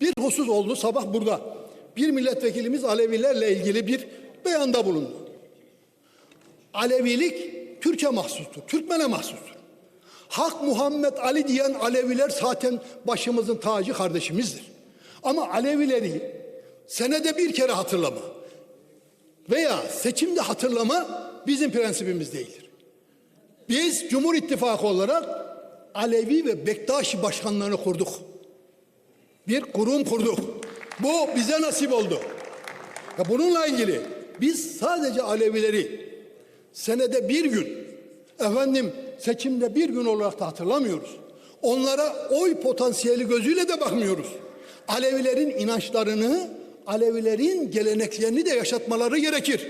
Bir husus oldu sabah burada. Bir milletvekilimiz Alevilerle ilgili bir beyanda bulundu. Alevilik Türkiye mahsustur, Türkmen'e mahsustur. Hak Muhammed Ali diyen Aleviler zaten başımızın tacı kardeşimizdir. Ama Alevileri senede bir kere hatırlama veya seçimde hatırlama bizim prensibimiz değildir. Biz Cumhur İttifakı olarak Alevi ve Bektaşi başkanlarını kurduk. Bir kurum kurduk. Bu bize nasip oldu. Ya bununla ilgili biz sadece Alevileri senede bir gün efendim seçimde bir gün olarak da hatırlamıyoruz. Onlara oy potansiyeli gözüyle de bakmıyoruz. Alevilerin inançlarını, Alevilerin geleneklerini de yaşatmaları gerekir.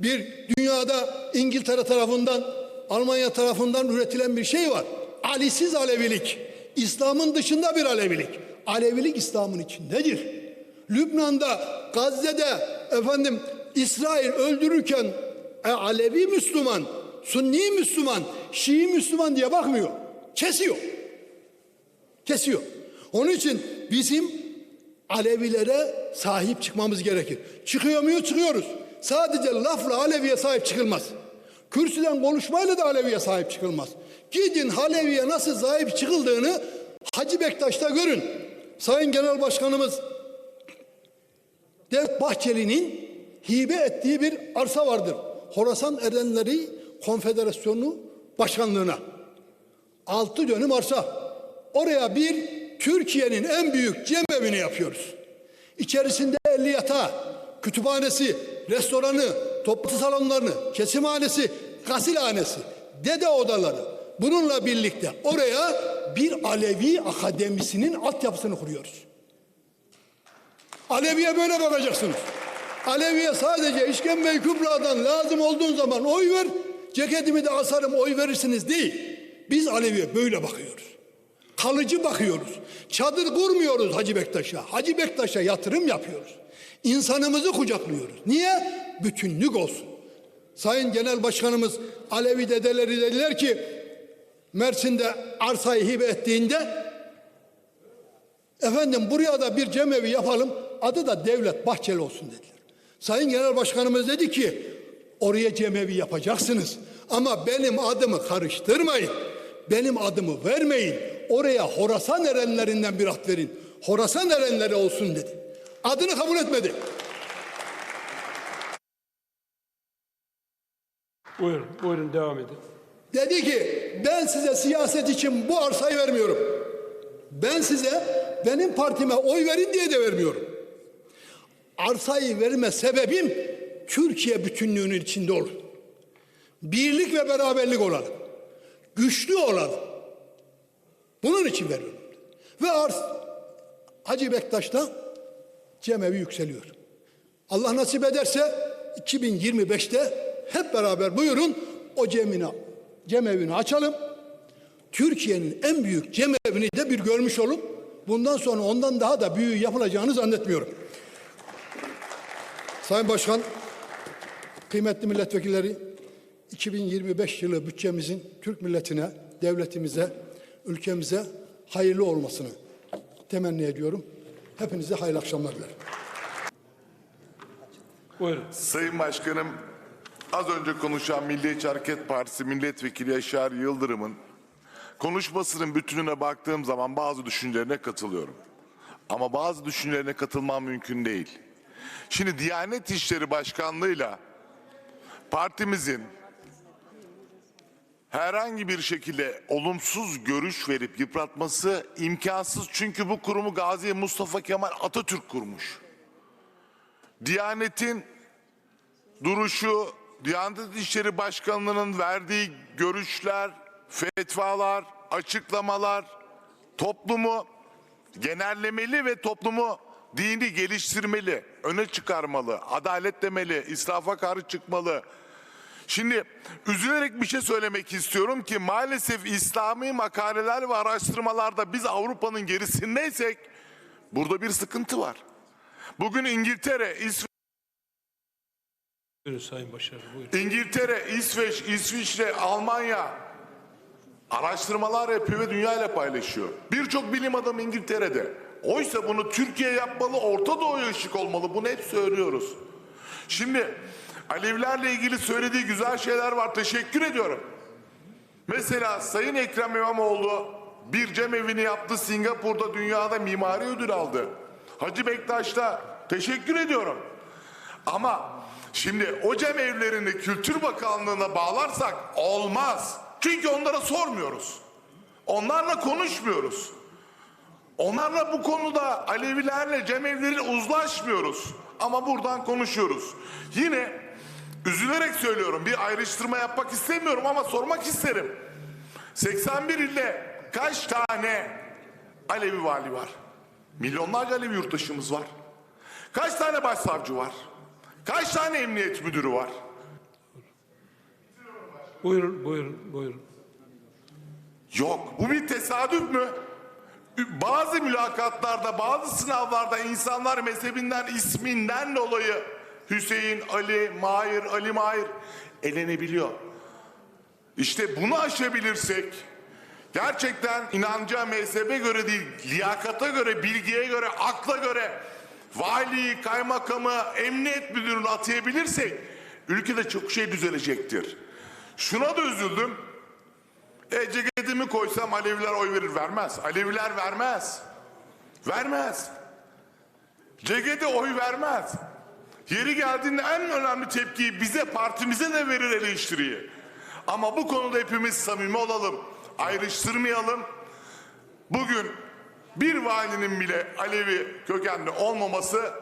Bir dünyada İngiltere tarafından, Almanya tarafından üretilen bir şey var. Alisiz Alevilik. İslam'ın dışında bir Alevilik. Alevilik İslam'ın içindedir. Lübnan'da, Gazze'de efendim İsrail öldürürken e, Alevi Müslüman, Sunni Müslüman, Şii Müslüman diye bakmıyor. Kesiyor. Kesiyor. Onun için bizim Alevilere sahip çıkmamız gerekir. Çıkıyor muyuz? Çıkıyoruz. Sadece lafla Aleviye sahip çıkılmaz. Kürsüden konuşmayla da Aleviye sahip çıkılmaz. Gidin Aleviye nasıl sahip çıkıldığını Hacı Bektaş'ta görün. Sayın Genel Başkanımız Devlet Bahçeli'nin hibe ettiği bir arsa vardır. Horasan Erenleri Konfederasyonu Başkanlığına. Altı dönüm arsa. Oraya bir Türkiye'nin en büyük cemevini yapıyoruz. İçerisinde 50 yatağı, kütüphanesi, restoranı, toplantı salonlarını, kesimhanesi, gasilhanesi, dede odaları. Bununla birlikte oraya bir Alevi akademisinin altyapısını kuruyoruz. Alevi'ye böyle bakacaksınız. Alevi'ye sadece işkembe kübradan lazım olduğun zaman oy ver, ceketimi de asarım oy verirsiniz değil. Biz Alevi'ye böyle bakıyoruz. Kalıcı bakıyoruz. Çadır kurmuyoruz Hacı Bektaş'a. Hacı Bektaş'a yatırım yapıyoruz. İnsanımızı kucaklıyoruz. Niye? Bütünlük olsun. Sayın Genel Başkanımız Alevi dedeleri dediler ki Mersin'de arsayı hibe ettiğinde efendim buraya da bir cemevi yapalım adı da Devlet Bahçeli olsun dediler. Sayın Genel Başkanımız dedi ki oraya cemevi yapacaksınız ama benim adımı karıştırmayın. Benim adımı vermeyin. Oraya Horasan erenlerinden bir ad verin. Horasan erenleri olsun dedi. Adını kabul etmedi. Buyurun, buyurun devam edin. Dedi ki ben size siyaset için bu arsayı vermiyorum. Ben size benim partime oy verin diye de vermiyorum. Arsayı verme sebebim Türkiye bütünlüğünün içinde olur. Birlik ve beraberlik olalım. Güçlü olalım. Bunun için veriyorum. Ve arz Hacı Bektaş'ta cemevi yükseliyor. Allah nasip ederse 2025'te hep beraber buyurun o cemine, cemevini açalım. Türkiye'nin en büyük cemevini de bir görmüş olun. Bundan sonra ondan daha da büyüğü yapılacağını zannetmiyorum. Sayın Başkan, kıymetli milletvekilleri, 2025 yılı bütçemizin Türk milletine, devletimize, ülkemize hayırlı olmasını temenni ediyorum. Hepinize hayırlı akşamlar dilerim. Buyurun. Sayın Başkanım, az önce konuşan Milliyetçi Hareket Partisi Milletvekili Yaşar Yıldırım'ın konuşmasının bütününe baktığım zaman bazı düşüncelerine katılıyorum. Ama bazı düşüncelerine katılmam mümkün değil. Şimdi Diyanet İşleri Başkanlığı'yla partimizin herhangi bir şekilde olumsuz görüş verip yıpratması imkansız. Çünkü bu kurumu Gazi Mustafa Kemal Atatürk kurmuş. Diyanet'in duruşu, Diyanet İşleri Başkanlığı'nın verdiği görüşler, fetvalar, açıklamalar toplumu genellemeli ve toplumu dini geliştirmeli, öne çıkarmalı, adalet demeli, israfa karşı çıkmalı. Şimdi üzülerek bir şey söylemek istiyorum ki maalesef İslami makaleler ve araştırmalarda biz Avrupa'nın gerisindeysek burada bir sıkıntı var. Bugün İngiltere, İsveç, Buyurun Sayın Başarı, buyurun. İngiltere, İsveç, İsviçre, Almanya araştırmalar yapıyor ve dünya ile paylaşıyor. Birçok bilim adamı İngiltere'de, Oysa bunu Türkiye yapmalı, Orta Doğu'ya ışık olmalı. Bunu hep söylüyoruz. Şimdi Alevilerle ilgili söylediği güzel şeyler var. Teşekkür ediyorum. Mesela Sayın Ekrem İmamoğlu bir cemevini yaptı. Singapur'da dünyada mimari ödül aldı. Hacı Bektaş'ta teşekkür ediyorum. Ama şimdi o cemevlerini Kültür Bakanlığı'na bağlarsak olmaz. Çünkü onlara sormuyoruz. Onlarla konuşmuyoruz. Onlarla bu konuda Alevilerle cemevleri uzlaşmıyoruz. Ama buradan konuşuyoruz. Yine üzülerek söylüyorum bir ayrıştırma yapmak istemiyorum ama sormak isterim. 81 ilde kaç tane Alevi vali var? Milyonlarca Alevi yurttaşımız var. Kaç tane başsavcı var? Kaç tane emniyet müdürü var? Buyurun, buyurun, buyurun. Yok. Bu bir tesadüf mü? Bazı mülakatlarda, bazı sınavlarda insanlar mezhebinden, isminden dolayı Hüseyin, Ali, Mahir, Ali Mahir elenebiliyor. İşte bunu aşabilirsek gerçekten inanca, mezhebe göre değil, liyakata göre, bilgiye göre, akla göre vali, kaymakamı, emniyet müdürünü atayabilirsek ülkede çok şey düzelecektir. Şuna da üzüldüm. E ceketimi koysam Aleviler oy verir vermez. Aleviler vermez. Vermez. Cekete oy vermez. Yeri geldiğinde en önemli tepkiyi bize partimize de verir eleştiriyi. Ama bu konuda hepimiz samimi olalım. Ayrıştırmayalım. Bugün bir valinin bile Alevi kökenli olmaması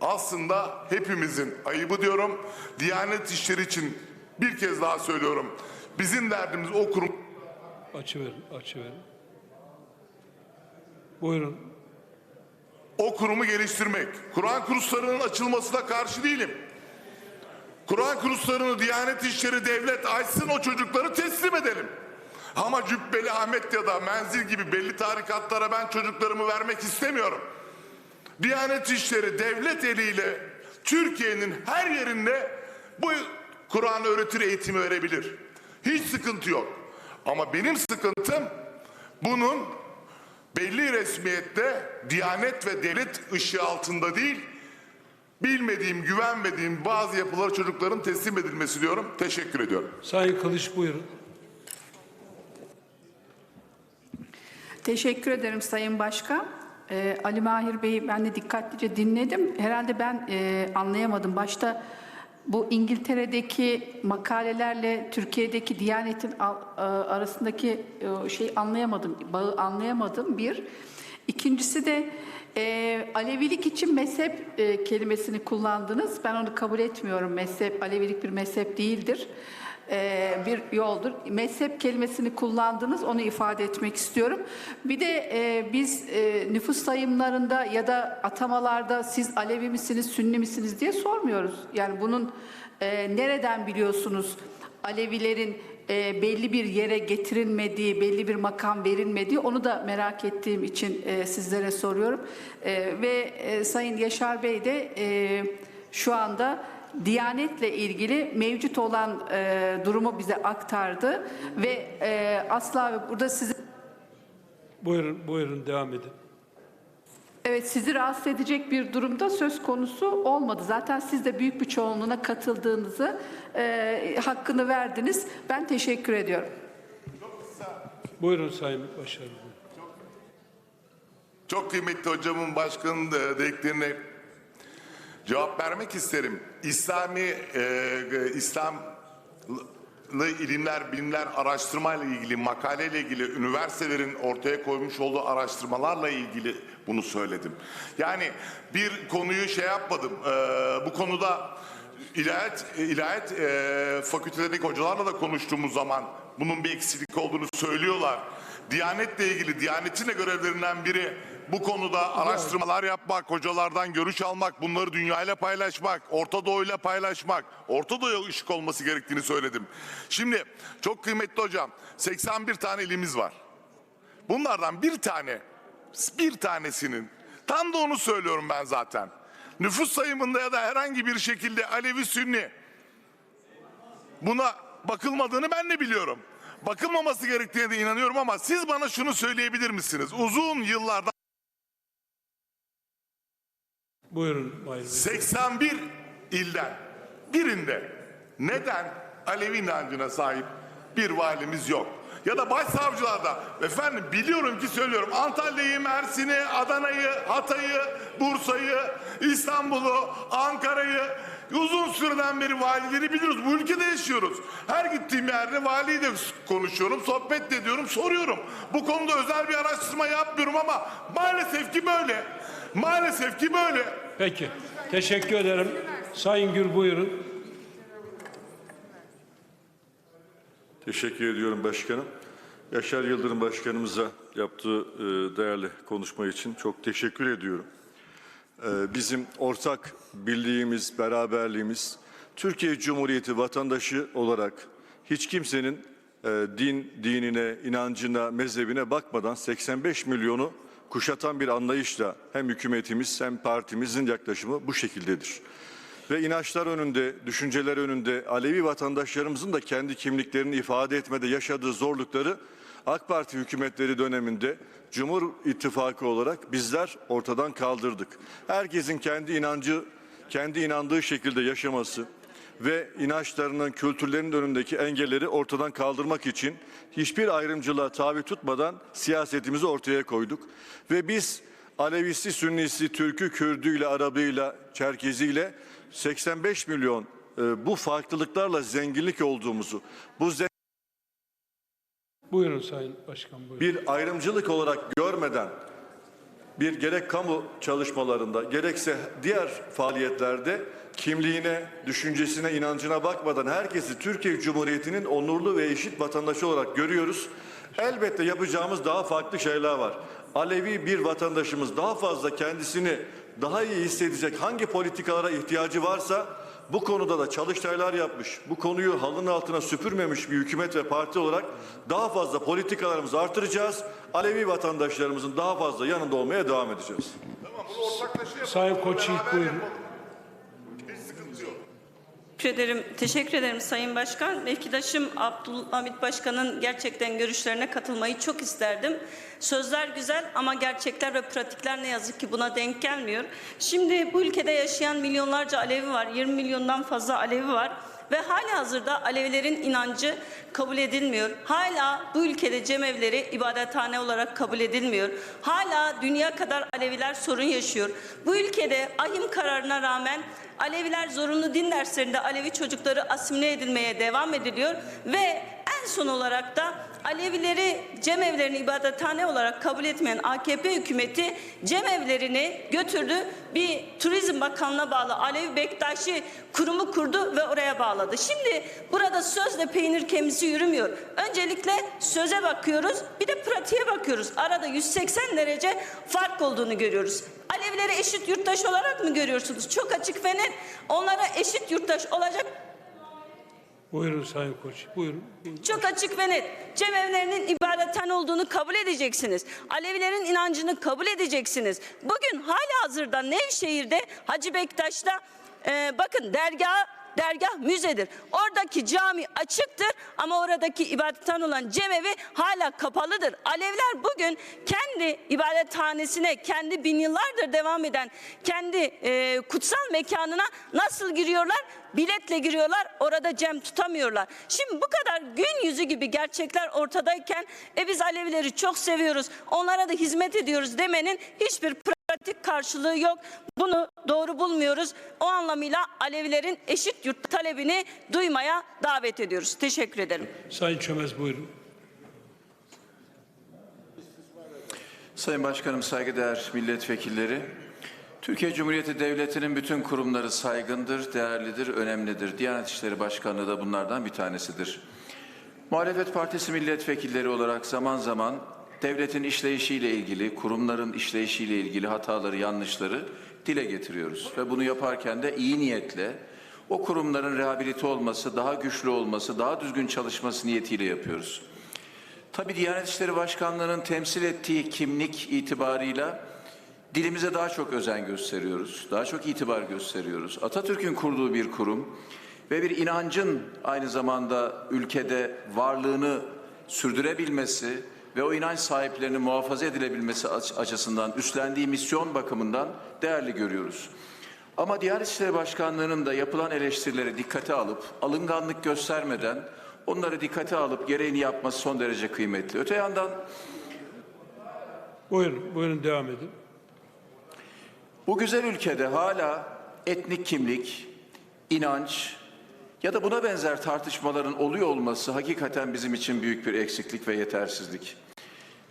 aslında hepimizin ayıbı diyorum. Diyanet işleri için bir kez daha söylüyorum. Bizim derdimiz o kurum Açıverin, açıverin. Buyurun. o kurumu geliştirmek. Kur'an kurslarının açılmasına karşı değilim. Kur'an kurslarını Diyanet İşleri Devlet açsın o çocukları teslim edelim. Ama Cübbeli Ahmet ya da Menzil gibi belli tarikatlara ben çocuklarımı vermek istemiyorum. Diyanet İşleri devlet eliyle Türkiye'nin her yerinde bu Kur'an öğretir eğitimi verebilir. Hiç sıkıntı yok. Ama benim sıkıntım bunun belli resmiyette Diyanet ve devlet ışığı altında değil, bilmediğim, güvenmediğim bazı yapılara çocukların teslim edilmesi diyorum. Teşekkür ediyorum. Sayın Kılıç buyurun. Teşekkür ederim Sayın Başkan. Ee, Ali Mahir Bey'i ben de dikkatlice dinledim. Herhalde ben e, anlayamadım. Başta bu İngiltere'deki makalelerle Türkiye'deki Diyanet'in e, arasındaki e, şey anlayamadım, bağı anlayamadım bir. İkincisi de e, Alevilik için mezhep e, kelimesini kullandınız. Ben onu kabul etmiyorum. Mezhep, Alevilik bir mezhep değildir e, bir yoldur. Mezhep kelimesini kullandınız, onu ifade etmek istiyorum. Bir de e, biz e, nüfus sayımlarında ya da atamalarda siz Alevi misiniz, Sünni misiniz diye sormuyoruz. Yani bunun nereden biliyorsunuz Alevilerin belli bir yere getirilmediği, belli bir makam verilmediği onu da merak ettiğim için sizlere soruyorum. Ve Sayın Yaşar Bey de şu anda Diyanetle ilgili mevcut olan e, durumu bize aktardı ve e, asla burada sizi Buyurun, buyurun devam edin. evet sizi rahatsız edecek bir durumda söz konusu olmadı. Zaten siz de büyük bir çoğunluğuna katıldığınızı e, hakkını verdiniz. Ben teşekkür ediyorum. Buyurun Sayın Başarılı. Çok kıymetli hocamın başkanın da dediklerine cevap vermek isterim. İslami, e, e, İslamlı ilimler, bilimler araştırma ile ilgili, makale ile ilgili, üniversitelerin ortaya koymuş olduğu araştırmalarla ilgili bunu söyledim. Yani bir konuyu şey yapmadım, e, bu konuda ilahiyat, ilahiyat e, fakültelerindeki hocalarla da konuştuğumuz zaman bunun bir eksiklik olduğunu söylüyorlar. Diyanetle ilgili, Diyanetin de görevlerinden biri bu konuda araştırmalar yapmak, hocalardan görüş almak, bunları dünyayla paylaşmak, Orta Doğu'yla paylaşmak, Orta Doğu'ya ışık olması gerektiğini söyledim. Şimdi çok kıymetli hocam, 81 tane ilimiz var. Bunlardan bir tane, bir tanesinin, tam da onu söylüyorum ben zaten. Nüfus sayımında ya da herhangi bir şekilde Alevi Sünni buna bakılmadığını ben de biliyorum. Bakılmaması gerektiğine de inanıyorum ama siz bana şunu söyleyebilir misiniz? Uzun yıllardan Buyurun Mahir Bey. 81 ilden birinde neden Alevi inancına sahip bir valimiz yok? Ya da başsavcılarda efendim biliyorum ki söylüyorum Antalya'yı, Mersin'i, Adana'yı, Hatay'ı, Bursa'yı, İstanbul'u, Ankara'yı uzun süreden beri valileri biliyoruz. Bu ülkede yaşıyoruz. Her gittiğim yerde valiyi de konuşuyorum, sohbet ediyorum, soruyorum. Bu konuda özel bir araştırma yapmıyorum ama maalesef ki böyle. Maalesef ki böyle. Peki. Teşekkür ederim. Sayın Gür buyurun. Teşekkür ediyorum başkanım. Yaşar Yıldırım başkanımıza yaptığı e, değerli konuşma için çok teşekkür ediyorum. E, bizim ortak birliğimiz, beraberliğimiz, Türkiye Cumhuriyeti vatandaşı olarak hiç kimsenin e, din, dinine, inancına, mezhebine bakmadan 85 milyonu kuşatan bir anlayışla hem hükümetimiz hem partimizin yaklaşımı bu şekildedir ve inançlar önünde, düşünceler önünde Alevi vatandaşlarımızın da kendi kimliklerini ifade etmede yaşadığı zorlukları AK Parti hükümetleri döneminde Cumhur İttifakı olarak bizler ortadan kaldırdık. Herkesin kendi inancı, kendi inandığı şekilde yaşaması ve inançlarının, kültürlerinin önündeki engelleri ortadan kaldırmak için hiçbir ayrımcılığa tabi tutmadan siyasetimizi ortaya koyduk. Ve biz Alevisi, Sünnisi, Türkü, Kürdüyle, Arabıyla, Çerkeziyle 85 milyon e, bu farklılıklarla zenginlik olduğumuzu, bu zen- Buyurun Sayın Başkan buyurun. bir ayrımcılık olarak görmeden bir gerek kamu çalışmalarında gerekse diğer faaliyetlerde kimliğine, düşüncesine, inancına bakmadan herkesi Türkiye Cumhuriyeti'nin onurlu ve eşit vatandaşı olarak görüyoruz. Elbette yapacağımız daha farklı şeyler var. Alevi bir vatandaşımız daha fazla kendisini daha iyi hissedecek hangi politikalara ihtiyacı varsa bu konuda da çalıştaylar yapmış, bu konuyu halının altına süpürmemiş bir hükümet ve parti olarak daha fazla politikalarımızı artıracağız. Alevi vatandaşlarımızın daha fazla yanında olmaya devam edeceğiz. Tamam bunu ortaklaşa yapalım. Sayın beraber buyurun. Hiç sıkıntı yok. Teşekkür ederim. Teşekkür ederim Sayın Başkan. Mevkidaşım Abdülhamit Başkan'ın gerçekten görüşlerine katılmayı çok isterdim. Sözler güzel ama gerçekler ve pratikler ne yazık ki buna denk gelmiyor. Şimdi bu ülkede yaşayan milyonlarca Alevi var. 20 milyondan fazla Alevi var. Ve hala hazırda Alevilerin inancı kabul edilmiyor. Hala bu ülkede cemevleri ibadethane olarak kabul edilmiyor. Hala dünya kadar Aleviler sorun yaşıyor. Bu ülkede ahim kararına rağmen Aleviler zorunlu din derslerinde Alevi çocukları asimile edilmeye devam ediliyor ve en son olarak da Alevileri cemevlerini ibadethane olarak kabul etmeyen AKP hükümeti cemevlerini götürdü. Bir Turizm Bakanlığı'na bağlı Alevi Bektaşi kurumu kurdu ve oraya bağladı. Şimdi burada sözle peynir kemisi yürümüyor. Öncelikle söze bakıyoruz bir de pratiğe bakıyoruz. Arada 180 derece fark olduğunu görüyoruz. Alevileri eşit yurttaş olarak mı görüyorsunuz? Çok açık ve net. Onlara eşit yurttaş olacak Buyurun Sayın Koç. Buyurun. çok açık ve net. Cemevlerinin ibadethane olduğunu kabul edeceksiniz. Alevilerin inancını kabul edeceksiniz. Bugün hala hazırda Nevşehir'de Hacı Bektaş'ta e, bakın dergah dergah müzedir. Oradaki cami açıktır ama oradaki ibadethane olan cemevi hala kapalıdır. Alevler bugün kendi ibadethanesine, kendi bin yıllardır devam eden kendi e, kutsal mekanına nasıl giriyorlar? Biletle giriyorlar, orada cem tutamıyorlar. Şimdi bu kadar gün yüzü gibi gerçekler ortadayken e biz Alevileri çok seviyoruz, onlara da hizmet ediyoruz demenin hiçbir pratik karşılığı yok. Bunu doğru bulmuyoruz. O anlamıyla Alevilerin eşit yurt talebini duymaya davet ediyoruz. Teşekkür ederim. Sayın Çömez buyurun. Sayın Başkanım, saygıdeğer milletvekilleri, Türkiye Cumhuriyeti Devleti'nin bütün kurumları saygındır, değerlidir, önemlidir. Diyanet İşleri Başkanlığı da bunlardan bir tanesidir. Muhalefet Partisi milletvekilleri olarak zaman zaman devletin işleyişiyle ilgili, kurumların işleyişiyle ilgili hataları, yanlışları dile getiriyoruz. Ve bunu yaparken de iyi niyetle o kurumların rehabilite olması, daha güçlü olması, daha düzgün çalışması niyetiyle yapıyoruz. Tabii Diyanet İşleri Başkanlığı'nın temsil ettiği kimlik itibarıyla dilimize daha çok özen gösteriyoruz. Daha çok itibar gösteriyoruz. Atatürk'ün kurduğu bir kurum ve bir inancın aynı zamanda ülkede varlığını sürdürebilmesi, ve o inanç sahiplerinin muhafaza edilebilmesi aç- açısından üstlendiği misyon bakımından değerli görüyoruz. Ama Diyanet İşleri Başkanlığı'nın da yapılan eleştirileri dikkate alıp, alınganlık göstermeden onları dikkate alıp gereğini yapması son derece kıymetli. Öte yandan Buyurun, buyurun devam edin. Bu güzel ülkede hala etnik kimlik, inanç ya da buna benzer tartışmaların oluyor olması hakikaten bizim için büyük bir eksiklik ve yetersizlik.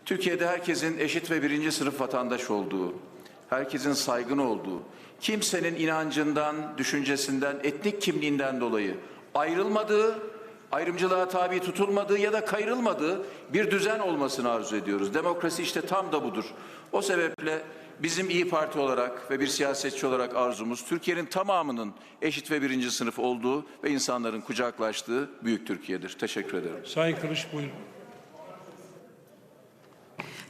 Türkiye'de herkesin eşit ve birinci sınıf vatandaş olduğu, herkesin saygın olduğu, kimsenin inancından, düşüncesinden, etnik kimliğinden dolayı ayrılmadığı, ayrımcılığa tabi tutulmadığı ya da kayırılmadığı bir düzen olmasını arzu ediyoruz. Demokrasi işte tam da budur. O sebeple bizim İyi Parti olarak ve bir siyasetçi olarak arzumuz Türkiye'nin tamamının eşit ve birinci sınıf olduğu ve insanların kucaklaştığı büyük Türkiye'dir. Teşekkür ederim. Sayın Kılıç buyurun.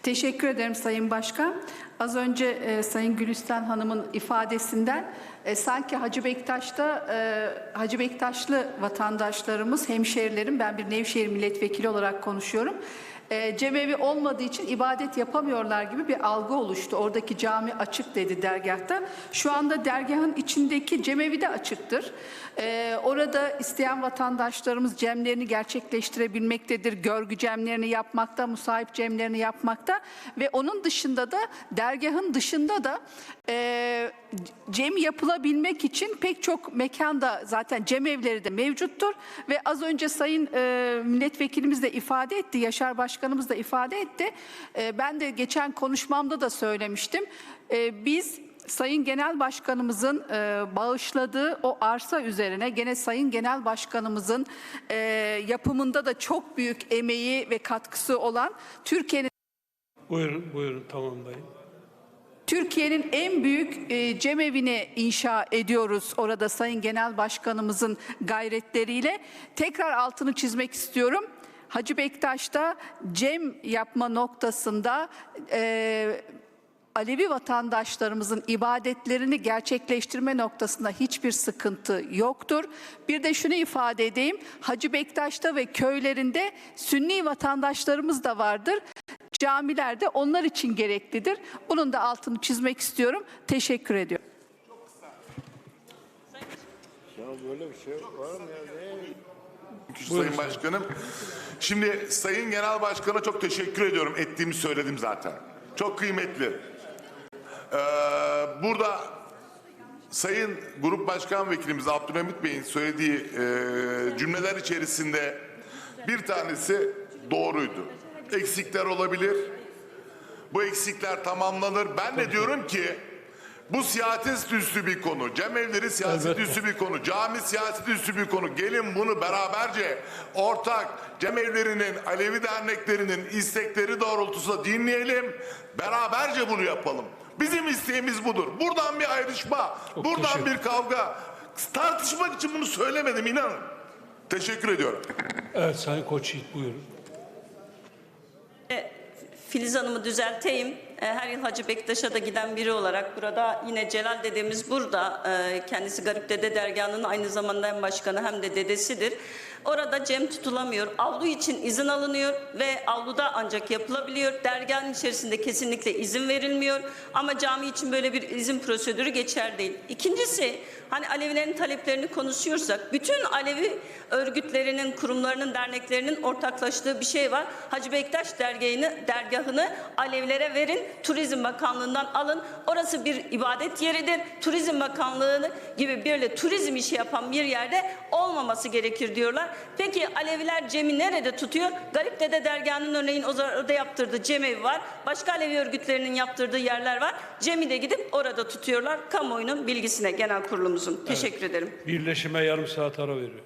Teşekkür ederim Sayın Başkan. Az önce e, Sayın Gülistan Hanım'ın ifadesinden e, sanki Hacı Bektaş'ta e, Hacı Bektaşlı vatandaşlarımız, hemşehrilerim, ben bir Nevşehir milletvekili olarak konuşuyorum. E, cemevi olmadığı için ibadet yapamıyorlar gibi bir algı oluştu. Oradaki cami açık dedi dergahta. Şu anda dergahın içindeki cemevi de açıktır. E, orada isteyen vatandaşlarımız cemlerini gerçekleştirebilmektedir. Görgü cemlerini yapmakta, musahip cemlerini yapmakta ve onun dışında da dergahın dışında da e, cem yapılabilmek için pek çok mekanda zaten cemevleri de mevcuttur ve az önce Sayın e, milletvekilimiz de ifade etti, Yaşar Başkanımız da ifade etti. E, ben de geçen konuşmamda da söylemiştim. E, biz Sayın Genel Başkanımızın e, bağışladığı o arsa üzerine gene Sayın Genel Başkanımızın e, yapımında da çok büyük emeği ve katkısı olan Türkiye'nin Buyurun, buyurun tamamlayın. Türkiye'nin en büyük e, cemevini inşa ediyoruz orada Sayın Genel Başkanımızın gayretleriyle. Tekrar altını çizmek istiyorum. Hacı Bektaş'ta cem yapma noktasında e, Alevi vatandaşlarımızın ibadetlerini gerçekleştirme noktasında hiçbir sıkıntı yoktur. Bir de şunu ifade edeyim. Hacı Bektaş'ta ve köylerinde Sünni vatandaşlarımız da vardır. Camiler de onlar için gereklidir. Bunun da altını çizmek istiyorum. Teşekkür ediyorum. Sayın Başkanım. Şimdi Sayın Genel Başkan'a çok teşekkür ediyorum. Ettiğimi söyledim zaten. Çok kıymetli. Ee, burada Sayın Grup Başkan Vekilimiz Abdülhamit Bey'in söylediği e, cümleler içerisinde bir tanesi doğruydu. Eksikler olabilir. Bu eksikler tamamlanır. Ben de diyorum ki bu siyaset üstü bir konu. Cemevleri siyaset Elbette. üstü bir konu. Cami siyaset üstü bir konu. Gelin bunu beraberce ortak cemevlerinin, Alevi derneklerinin istekleri doğrultusunda dinleyelim. Beraberce bunu yapalım. Bizim isteğimiz budur. Buradan bir ayrışma, buradan teşekkür- bir kavga. Tartışmak için bunu söylemedim inanın. Teşekkür ediyorum. Evet Sayın Koçyiğit buyurun. Filiz Hanım'ı düzelteyim. E, Her yıl Hacı Bektaş'a da giden biri olarak burada yine Celal dedemiz burada. E, Kendisi Garip Dede Dergahı'nın aynı zamanda hem başkanı hem de dedesidir. Orada cem tutulamıyor. Avlu için izin alınıyor ve avluda ancak yapılabiliyor. Dergahın içerisinde kesinlikle izin verilmiyor. Ama cami için böyle bir izin prosedürü geçer değil. İkincisi hani Alevilerin taleplerini konuşuyorsak bütün Alevi örgütlerinin, kurumlarının, derneklerinin ortaklaştığı bir şey var. Hacı Bektaş dergahını, dergahını Alevilere verin. Turizm Bakanlığı'ndan alın. Orası bir ibadet yeridir. Turizm Bakanlığı gibi bir turizm işi yapan bir yerde olmaması gerekir diyorlar. Peki Aleviler cemi nerede tutuyor? Garip Dede Dergahı'nın örneğin orada yaptırdığı cemevi var. Başka Alevi örgütlerinin yaptırdığı yerler var. Cemi de gidip orada tutuyorlar. Kamuoyunun bilgisine genel kurulumuzun. Teşekkür ederim. Birleşime yarım saat ara veriyor.